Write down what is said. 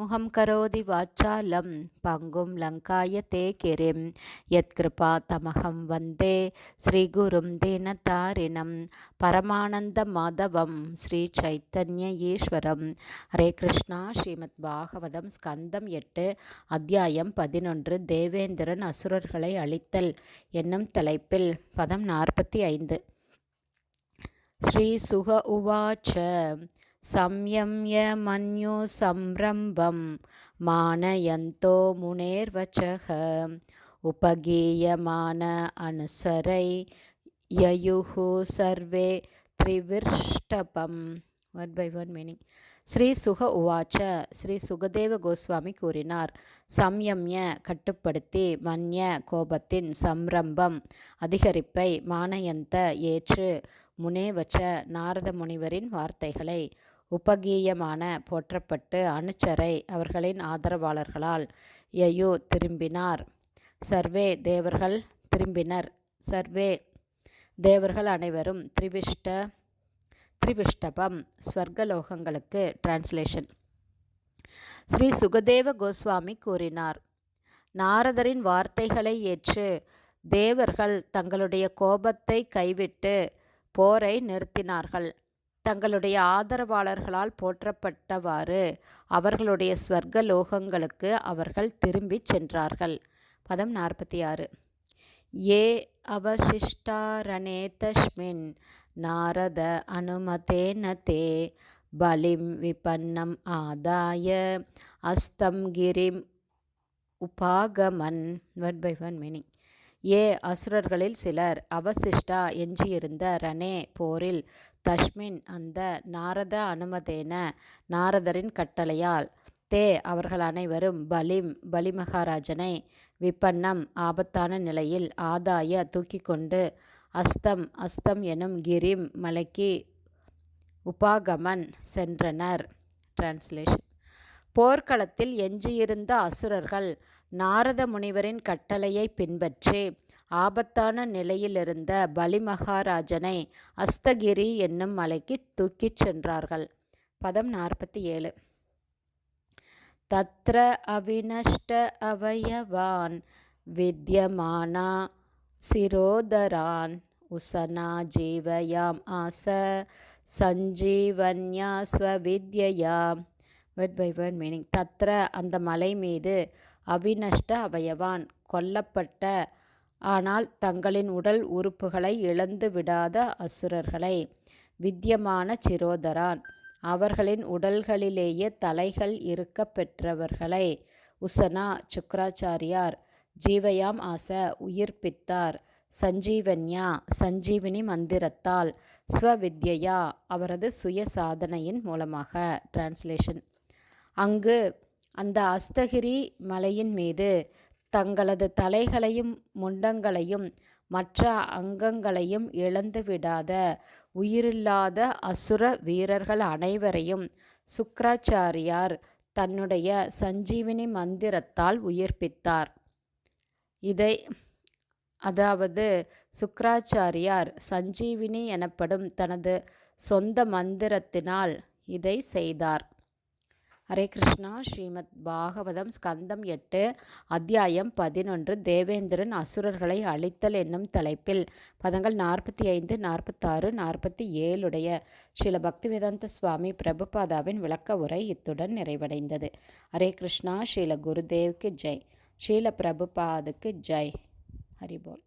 முகம் கரோதி வாச்சாலம் பங்கும் லங்காய தே கிரிம் யத்கிருபா தமகம் வந்தே ஸ்ரீகுரும் தீனதாரிணம் பரமானந்த மாதவம் ஸ்ரீ சைத்தன்ய ஈஸ்வரம். ஹரே கிருஷ்ணா ஸ்ரீமத் பாகவதம் ஸ்கந்தம் எட்டு அத்தியாயம் பதினொன்று தேவேந்திரன் அசுரர்களை அழித்தல் என்னும் தலைப்பில் பதம் நாற்பத்தி ஐந்து. ஸ்ரீ சுக உவாச்ச संयम्य मन्युसंरम्भं मानयन्तो मुनेर्वचः उपगीयमान अनुसरै ययुः सर्वे त्रिविष्टपं one by one meaning Shri Shuka உவாச்ச ஸ்ரீ சுகதேவ கோஸ்வாமி கூறினார் சம்யம்ய கட்டுப்படுத்தி மன்ய கோபத்தின் சம்ரம்பம் அதிகரிப்பை மானயந்த ஏற்று முனேவச்ச நாரத முனிவரின் வார்த்தைகளை உபகீயமான போற்றப்பட்டு அனுச்சரை அவர்களின் ஆதரவாளர்களால் யயு திரும்பினார். சர்வே தேவர்கள் திரும்பினர். சர்வே தேவர்கள் அனைவரும் திரிவிஷ்ட திரிவிஷ்டபம் ஸ்வர்கலோகங்களுக்கு டிரான்ஸ்லேஷன். ஸ்ரீ சுகதேவ கோஸ்வாமி கூறினார். நாரதரின் வார்த்தைகளை ஏற்று தேவர்கள் தங்களுடைய கோபத்தை கைவிட்டு போரை நிறுத்தினார்கள். தங்களுடைய ஆதரவாளர்களால் போற்றப்பட்டவாறு அவர்களுடைய ஸ்வர்க லோகங்களுக்கு அவர்கள் திரும்பிச் சென்றார்கள். பதம் நாற்பத்தி ஆறு ஏ அவசிஷ்டாரணே தஸ்மின் நாரத அனுமதேன தே பலிம் விபன்னம் ஆதாய அஸ்தம் கிரிம் உபாகமன் ஒன் பை ஒன் மீனிங் ஏ அசுரர்களில் சிலர். அவசிஷ்டா எஞ்சியிருந்த ரணே போரில் தஷ்மின் அந்த நாரத அனுமதேன நாரதரின் கட்டளையால். தே அவர்கள் அனைவரும் பலிம் பலிமகாராஜனை விப்பன்னம் ஆபத்தான நிலையில் ஆதாய தூக்கி கொண்டு அஸ்தம் அஸ்தம் எனும் கிரிம் மலைக்கு உபாகமன் சென்றனர். டிரான்ஸ்லேஷன் போர்க்களத்தில் எஞ்சியிருந்த அசுரர்கள் நாரத முனிவரின் கட்டளையை பின்பற்றி ஆபத்தான நிலையிலிருந்த பலிமகாராஜனை அஸ்தகிரி என்னும் மலைக்கு தூக்கிச் சென்றார்கள். பதம் நாற்பத்தி ஏழு. தத்ர அவினஷ்ட அவயவான் வித்யமானா சிரோதரான் உசனா ஜீவயாம் ஆச சஞ்சீவன்யா ஸ்வவித்யா வேர்ட் பை வேர்ட் மீனிங் தத்ர அந்த மலை மீது. அவினஷ்ட அவயவான். கொல்லப்பட்ட ஆனால் தங்களின் உடல் உறுப்புகளை இழந்து விடாத அசுரர்களை. வித்தியமான சிரோதரான். அவர்களின் உடல்களிலேயே தலைகள் இருக்க பெற்றவர்களை. உசனா சுக்கராச்சாரியார். ஜீவயாம் ஆச உயிர்ப்பித்தார் சஞ்சீவன்யா சஞ்சீவினி மந்திரத்தால். ஸ்வவித்யா அவரது சுய சாதனையின் மூலமாக. டிரான்ஸ்லேஷன் அங்கு அந்த அஸ்தகிரி மலையின் மீது தங்களது தலைகளையும் முண்டங்களையும் மற்ற அங்கங்களையும் இழந்துவிடாத உயிரில்லாத அசுர வீரர்கள் அனைவரையும் சுக்கராச்சாரியார் தன்னுடைய சஞ்சீவினி மந்திரத்தால் உயிர்ப்பித்தார். இதை அதாவது சுக்கராச்சாரியார் சஞ்சீவினி எனப்படும் தனது சொந்த மந்திரத்தினால் இதை செய்தார். ஹரே கிருஷ்ணா. ஸ்ரீமத் பாகவதம் ஸ்கந்தம் எட்டு அத்தியாயம் பதினொன்று. தேவேந்திரன் அசுரர்களை அழித்தல் என்னும் தலைப்பில். பதங்கள் நாற்பத்தி ஐந்து நாற்பத்தாறு நாற்பத்தி ஏழுடைய ஸ்ரீல பக்திவேதாந்த சுவாமி பிரபுபாதாவின் விளக்க உரை இத்துடன் நிறைவடைந்தது. ஹரே கிருஷ்ணா. ஸ்ரீல குருதேவ்க்கு ஜெய். ஸ்ரீல பிரபுபாதுக்கு ஜெய். ஹரிபோல்.